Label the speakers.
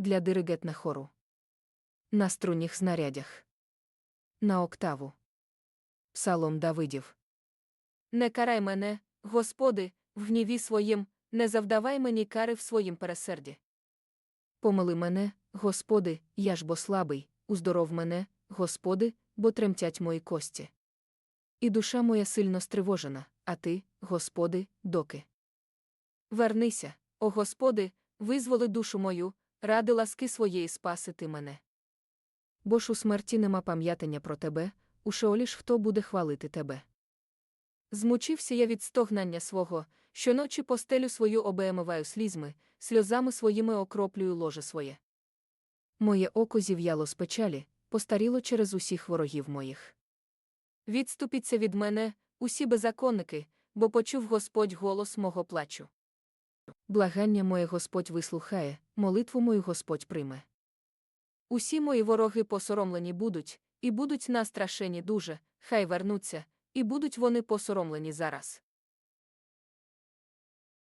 Speaker 1: для диригет хору. На струнніх знарядях. На октаву. Псалом Давидів.
Speaker 2: Не карай мене, Господи, в гніві своїм, не завдавай мені кари в своїм пересерді.
Speaker 1: Помили мене, Господи, я ж бо слабий, уздоров мене, Господи, бо тремтять мої кості. І душа моя сильно стривожена, а ти, Господи, доки.
Speaker 2: Вернися, о Господи, визволи душу мою, ради ласки своєї спаси ти мене.
Speaker 1: Бо ж у смерті нема пам'ятання про тебе, у Шеолі ж хто буде хвалити тебе.
Speaker 2: Змучився я від стогнання свого, щоночі постелю свою обеємиваю слізьми, сльозами своїми окроплюю ложе своє.
Speaker 1: Моє око зів'яло з печалі, постаріло через усіх ворогів моїх.
Speaker 2: Відступіться від мене, усі беззаконники, бо почув Господь голос мого плачу.
Speaker 1: Благання моє Господь вислухає, молитву мою Господь прийме.
Speaker 2: Усі мої вороги посоромлені будуть, і будуть настрашені дуже, хай вернуться, і будуть вони посоромлені зараз.